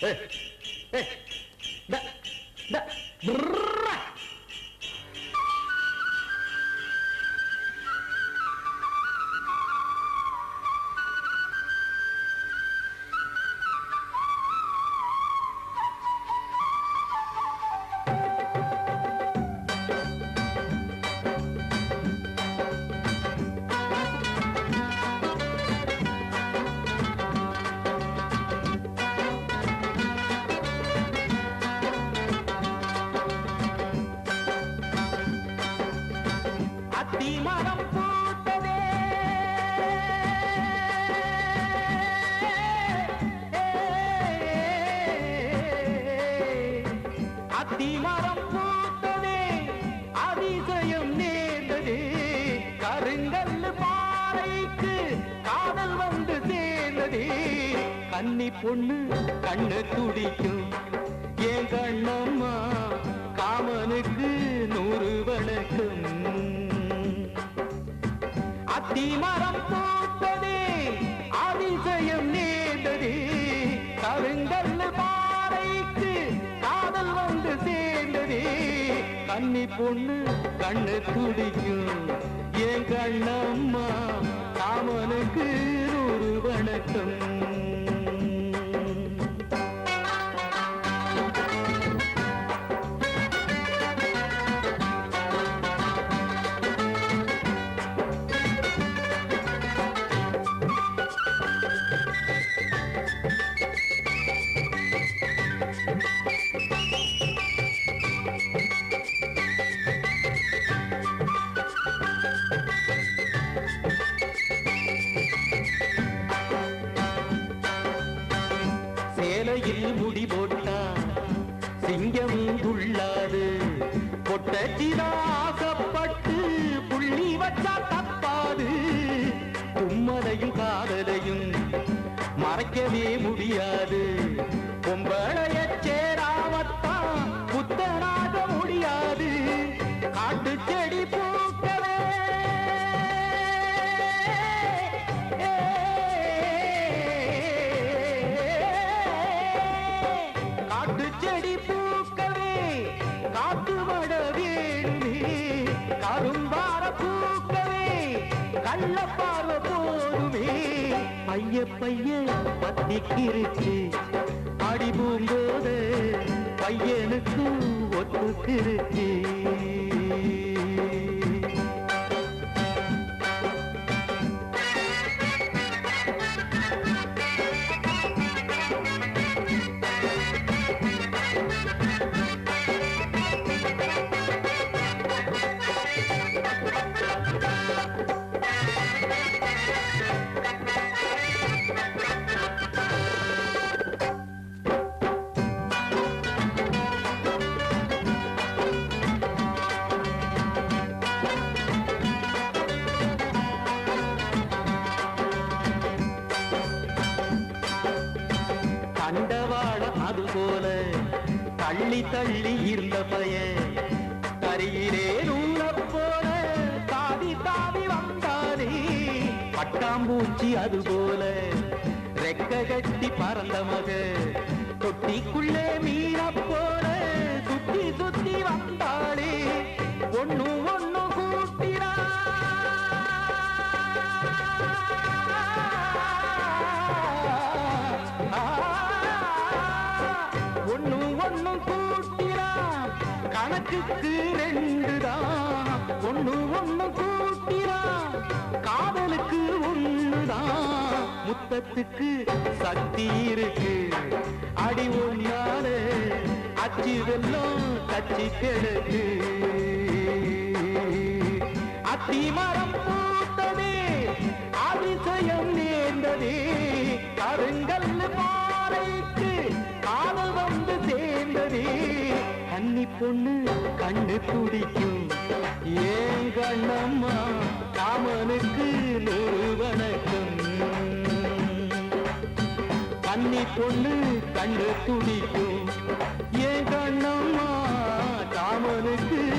ええええ。அத்திமரம் பூத்ததே. அத்திமரம் பூத்ததே அதிசயம் நேர்ந்ததே. கருங்கல்லு பாறைக்கு காதல் வந்து சேர்ந்ததே. கன்னி பொண்ணு கண்ணு துடிக்கும். ஏன் கண்ணம் அத்திமரம் பூத்ததே அதிசயம் நேர்ந்ததே கருங்கல் பாறைக்கு காதல் வந்து சேர்ந்ததே. கண்ணி பொண்ணு கண்ணு துடிக்கும் என் கண்ணம்மா காமனுக்கு நூறு வணக்கம். வேலையில் முடி போட்டா சிங்கம் துள்ளாது. பொட்டச்சிதாசப்பட்டு கரும்பார பூக்கவே கள்ள பார்வ போதுமே. பைய பைய பத்திக்கிருச்சு அடிபூம்போது பையனுக்கு ஒத்துக்கிருச்சு. தண்டவாள அது போல தள்ளி தள்ளி இருந்த பையன். கரியிலே நூல போல தாவி தாவி வந்தானே. பட்டாம்பூச்சி அது போல ரெக்க கட்டி பறந்த மக. தொட்டிக்குள்ளே மீன போல சுத்தி சுத்தி வந்த ரெண்டு ரெண்டுதான் ஒண்ணு ஒண்ணு கூட்டினா காதலுக்கு ஒண்ணுதான் முத்தத்துக்கு சக்தி இருக்கு. அடி ஒன்னாலே அச்சு வெல்லம் கச்சி கிடக்கு. அத்திமரம் பூத்ததே பொண்ணு கண்ணு துடிக்கும். ஏன் கண்ணம்மா காமனுக்கு நூறு வணக்கம். கண்ணி பொண்ணு கண்ணு துடிக்கும். ஏன் கண்ணம்மா காமனுக்கு